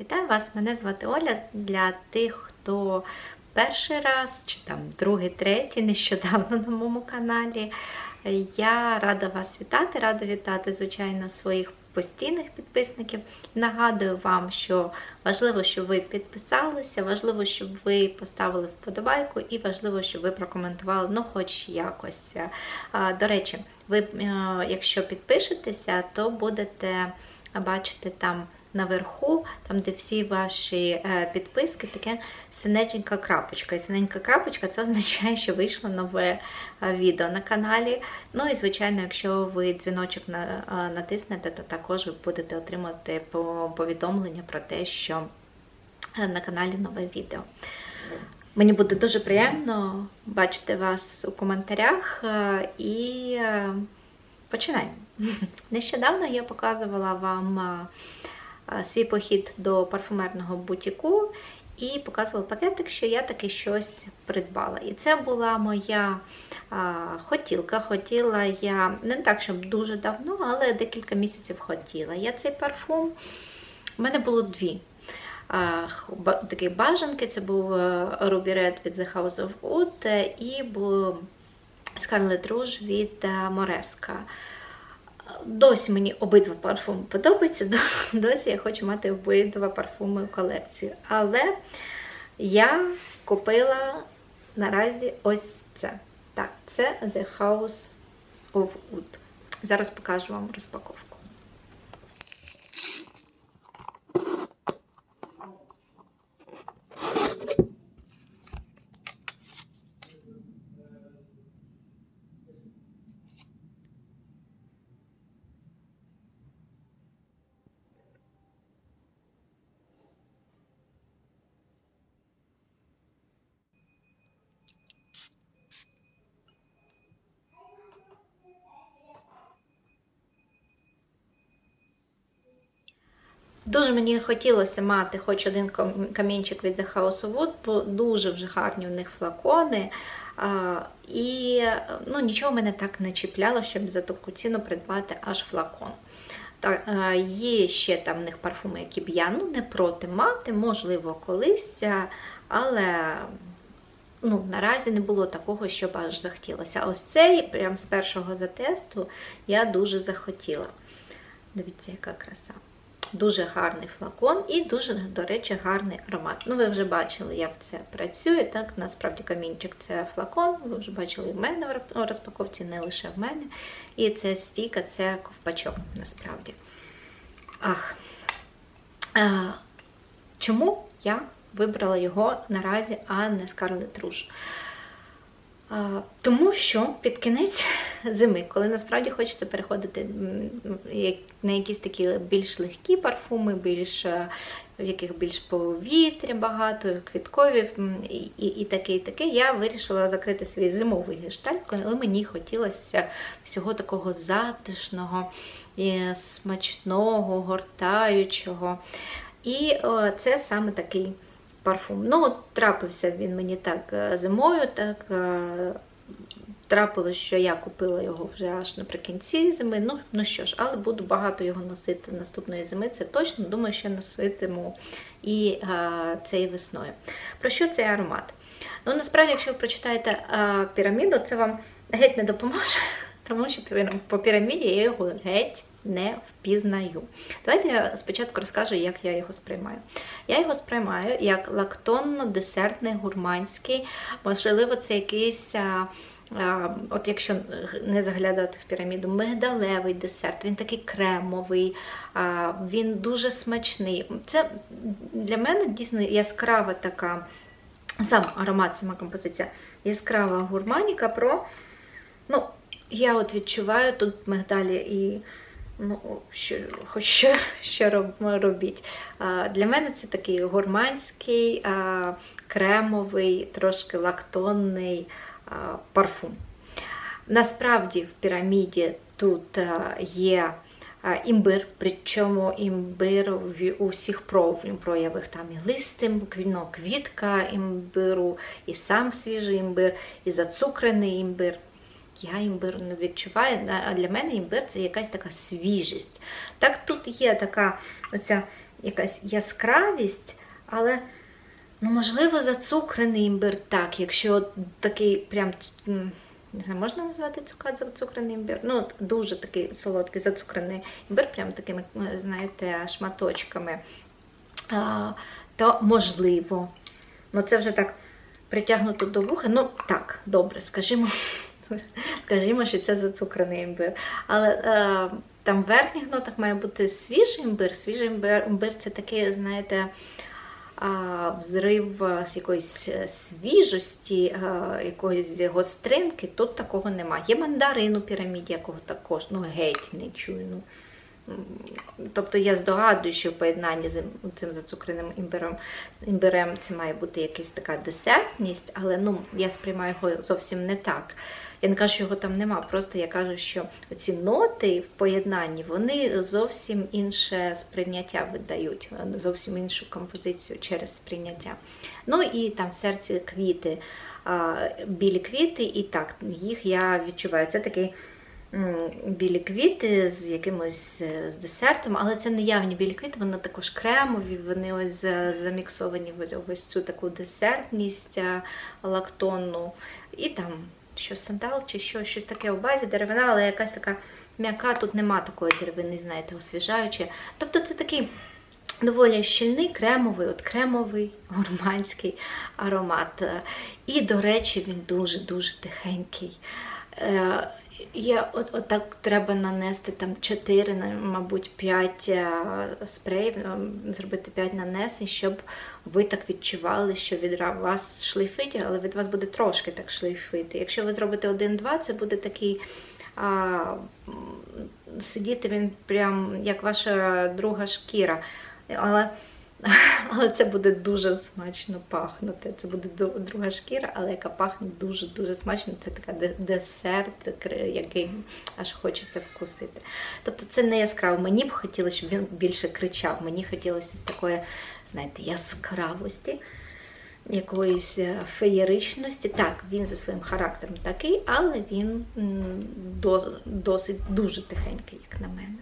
Вітаю вас! Мене звати Оля. Для тих, хто перший раз чи там другий, третій, нещодавно на моєму каналі. Я рада вас вітати, рада вітати, звичайно, своїх постійних підписників. Нагадую вам, що важливо, щоб ви підписалися, важливо, щоб ви поставили вподобайку, і важливо, щоб ви прокоментували, ну, хоч якось. До речі, ви, е, якщо підпишетеся, то будете бачити там наверху, там, де всі ваші е, підписки, таке синенька крапочка. І синенька крапочка це означає, що вийшло нове е, відео на каналі. Ну і, звичайно, якщо ви дзвіночок е, натиснете, то також ви будете отримати повідомлення про те, що на каналі нове відео. Мені буде дуже приємно бачити вас у коментарях і починаємо. Нещодавно я показувала вам свій похід до парфумерного бутіку і показувала пакетик, що я таки щось придбала. І це була моя е, хотілка. Хотіла я не так, щоб дуже давно, але декілька місяців хотіла. Я цей парфум. У мене було дві. А, ба- Такі бажанки, це був е, Ruby Red від The House of е, і був Scarlet Rouge від е, Moresca. Досі мені обидва парфуми подобаються, досі я хочу мати обидва парфуми в колекції. Але я купила наразі ось це. Так, це The House of Wood. Зараз покажу вам розпаковку. Дуже мені хотілося мати хоч один камінчик від The House of Wood, бо дуже вже гарні у них флакони. А, і ну, нічого мене так не чіпляло, щоб за таку ціну придбати аж флакон. Так, е, є ще там в них парфуми, які б я ну, не проти мати, можливо, колись, е, але ну, наразі не було такого, щоб аж захотілося. А ось цей, прям з першого затесту, я дуже захотіла. Дивіться, яка краса. Дуже гарний флакон і дуже, до речі, гарний аромат. Ну, ви вже бачили, як це працює. Так, насправді камінчик це флакон. Ви вже бачили в мене в розпаковці, не лише в мене. І це стійка, це ковпачок, насправді. Ах. А, чому я вибрала його наразі, а не Scarlet Rouge? Тому що під кінець зими, коли насправді хочеться переходити на якісь такі більш легкі парфуми, більш, е, в яких більш повітря багато, квіткові і, і, таке, і таке, я вирішила закрити свій зимовий гештальт, коли мені хотілося всього такого затишного, і смачного, гортаючого. І це саме такий парфум. Ну, от трапився він мені так е, зимою, так е, трапилось, що я купила його вже аж наприкінці зими. Ну, ну що ж, але буду багато його носити наступної зими. Це точно. Думаю, що носитиму і е, цією весною. Про що цей аромат? Ну, насправді, якщо ви прочитаєте е, піраміду, це вам геть не допоможе, тому що по піраміді я його геть не впізнаю. Давайте я спочатку розкажу, як я його сприймаю. Я його сприймаю як лактонно-десертний, гурманський, можливо, це якийсь. От якщо не заглядати в піраміду, мигдалевий десерт, він такий кремовий, він дуже смачний. Це для мене дійсно яскрава така, сам аромат, сама композиція, яскрава гурманіка про. Ну, я от відчуваю тут мигдалі і ну, що, що, що робіть. Для мене це такий гурманський, кремовий, трошки лактонний парфум. Насправді в піраміді тут є імбир, причому імбир в у всіх пров- проявах. Там і листим, квіно, квітка імбиру, і сам свіжий імбир, і зацукрений імбир. Я імбир не відчуваю, а для мене імбир це якась така свіжість. Так тут є така оця якась яскравість, але ну, можливо зацукрений імбир так, якщо такий прям. Не знаю, можна назвати цукат зацукрений імбир? Ну, дуже такий солодкий зацукрений імбир, прям такими, знаєте, шматочками. А, то можливо. Ну, це вже так притягнуто до вуха. Ну, так, добре, скажімо, скажімо, що це зацукрений імбир. Але е, там в верхніх нотах має бути свіжий імбир. Свіжий імбир, імбир це такий, знаєте, а, взрив з якоїсь е, свіжості, а, якоїсь гостринки. Тут такого немає. Є мандарин у піраміді, якого також ну, геть не чую. Ну. Тобто я здогадую, що в поєднанні з цим зацукреним імбирем, імбирем це має бути якась така десертність, але ну, я сприймаю його зовсім не так. Я не кажу, що його там нема, просто я кажу, що ці ноти в поєднанні вони зовсім інше сприйняття видають, зовсім іншу композицію через сприйняття. Ну і там в серці квіти, білі квіти, і так, їх я відчуваю. Це такий білі квіти з якимось е, з десертом, але це не явні білі квіти, вони також кремові, вони ось заміксовані в ось- цю таку десертність а, лактонну. І там що сандал, чи що, щось таке у базі, деревина, але якась така м'яка, тут нема такої деревини, знаєте, освіжаючої. Тобто це такий доволі щільний, кремовий, от кремовий гурманський аромат. І, до речі, він дуже-дуже тихенький. Е, Я от, от так треба нанести там 4, мабуть, 5 спреїв, е, зробити 5 нанесень, щоб ви так відчували, що від вас шлейфить, але від вас буде трошки так шлейфити. Якщо ви зробите 1-2, це буде такий. А, сидіти він прям як ваша друга шкіра. Але, але це буде дуже смачно пахнути. Це буде друга шкіра, але яка пахне дуже-дуже смачно. Це така десерт, який аж хочеться вкусити. Тобто це не яскраво. Мені б хотілося, щоб він більше кричав. Мені хотілося з такої, знаєте, яскравості. Якоїсь е, феєричності. Так, він за своїм характером такий, але він досить дуже тихенький, як на мене.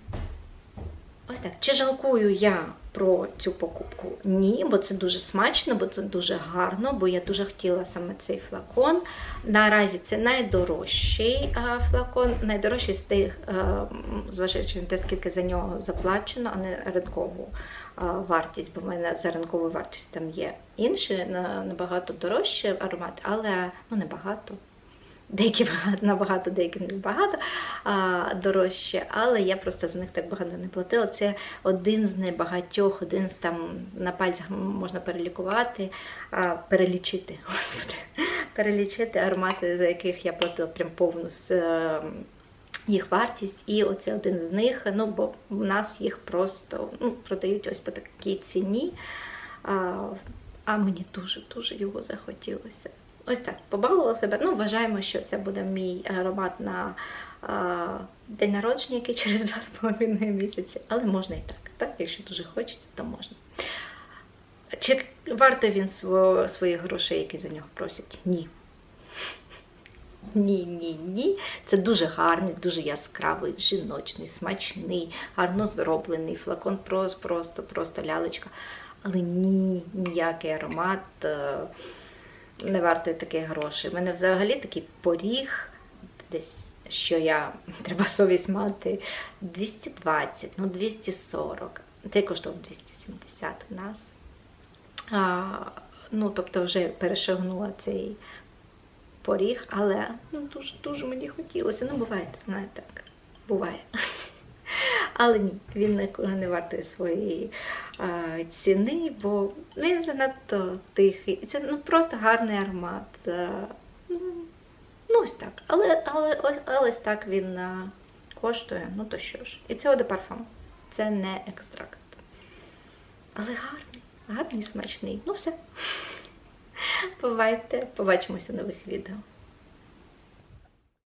Так. Чи жалкую я про цю покупку? Ні, бо це дуже смачно, бо це дуже гарно, бо я дуже хотіла саме цей флакон. Наразі це найдорожчий флакон, найдорожчий з тих, е, зважаючи на те, скільки за нього заплачено, а не ринкову вартість, бо в мене за ринковою вартістю там є інші набагато дорожчі аромати, але ну небагато. Деякі багато, набагато, деякі не багато а, дорожче, але я просто за них так багато не платила. Це один з небагатьох, один з там на пальцях можна перелікувати, а, перелічити, господи, перелічити аромати, за яких я платила прям повну е, їх вартість. І оце один з них, ну бо в нас їх просто ну, продають ось по такій ціні. А, а мені дуже-дуже його захотілося. Ось так, побалувала себе. Ну, вважаємо, що це буде мій аромат на а, день народження, який через два з половиною місяці. Але можна і так. Так, якщо дуже хочеться, то можна. Чи варто він сво, своїх грошей, які за нього просять? Ні. Ні, ні, ні. Це дуже гарний, дуже яскравий, жіночний, смачний, гарно зроблений. Флакон просто, просто, просто лялечка. Але ні, ніякий аромат е, не вартує таких грошей. У мене взагалі такий поріг, десь що я треба совість мати 220, ну 240. Це коштував 270 у нас. А, ну, тобто вже перешагнула цей поріг, але ну, дуже дуже мені хотілося. Ну, буває, знаєте, так, буває. Але ні, він не, вартує своєї а, ціни, бо він занадто тихий. І Це ну, просто гарний аромат. А, ну, ну, ось так. Але, але, ось- але ось так він а, коштує. Ну то що ж. І це оде парфум. Це не екстракт. Але гарний, гарний, смачний. Ну все. Бувайте, побачимося в нових відео.